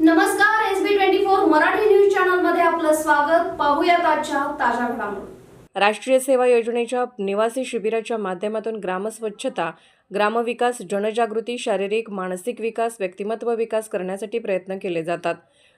नमस्कार S B twenty four Marathi news चॅनलमध्ये आपलं स्वागत. पाहूया आजच्या ताज्या घडामोडी. राष्ट्रीय सेवा योजनेच्या निवासी शिबिराच्या माध्यमातून ग्रामस्वच्छता ग्रामविकास जनजागृती शारीरिक मानसिक विकास व्यक्तिमत्व विकास करण्यासाठी प्रयत्न केले जातात.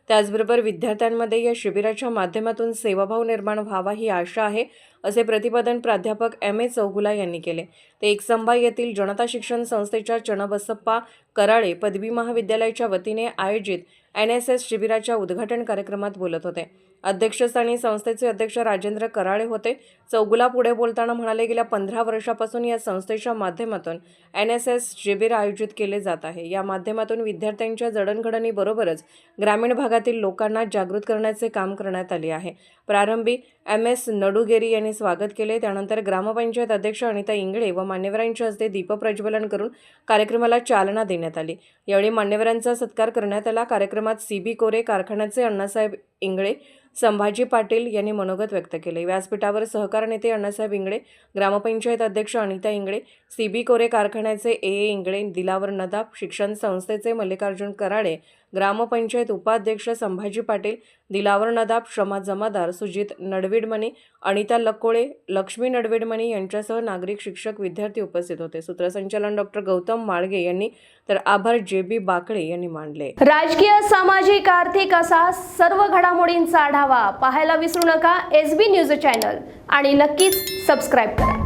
त्याचबरोबर विद्यार्थ्यांमध्ये या शिबिराच्या माध्यमातून सेवाभाव निर्माण व्हावा ही आशा आहे असे प्रतिपादन प्राध्यापक एम ए चौगुला यांनी केले. ते एकसंबा येथील जनता शिक्षण संस्थेच्या चणबसप्पा कराळे पदवी महाविद्यालयाच्या वतीने आयोजित एन एस एस शिबिराच्या उद्घाटन कार्यक्रमात बोलत होते. अध्यक्षस्थानी संस्थेचे अध्यक्ष राजेंद्र कराळे होते. चौगुला पुढे बोलताना म्हणाले गेल्या पंधरा वर्षापासून या संस्थेच्या माध्यमातून एन एस एस शिबिर आयोजित केले जात आहे. या माध्यमातून विद्यार्थ्यांच्या जडणघडणीबरोबरच ग्रामीण भागात भागातील लोकांना जागृत करण्याचे काम करण्यात आले आहे. प्रारंभी एम. एस. नडुगेरी यांनी स्वागत केले. त्यानंतर ग्रामपंचायत अध्यक्ष अनिता इंगळे व मान्यवरांच्या हस्ते दीपप्रज्वलन करून कार्यक्रमाला चालना देण्यात आली. यावेळी मान्यवरांचा सत्कार करण्यात आला. कार्यक्रमात सी बी कोरे कारखान्याचे अण्णासाहेब इंगळे संभाजी पाटील यांनी मनोगत व्यक्त केले. व्यासपीठावर सहकार नेते अण्णासाहेब इंगळे ग्रामपंचायत अध्यक्ष अनिता इंगळे सी बी कोरे कारखान्याचे ए ए इंगळे दिलावर नदाब शिक्षण संस्थेचे मल्लिकार्जुन कराडे ग्रामपंचायत उपाध्यक्ष संभाजी पाटील दिलावर नदाब श्रमा जमादार सुजित नडविडमणी अनिता लकोळे लक्ष्मी नडविडमणी यांच्यासह नागरिक शिक्षक विद्यार्थी उपस्थित होते. सूत्रसंचालन डॉक्टर गौतम माळगे यांनी तर आभार जे बी बाकळे यांनी मांडले. राजकीय सामाजिक आर्थिक असा सर्व घडामोडींचा आढावा पाहायला विसरू नका. एस बी न्यूज चॅनल आणि नक्कीच सबस्क्राईब करा.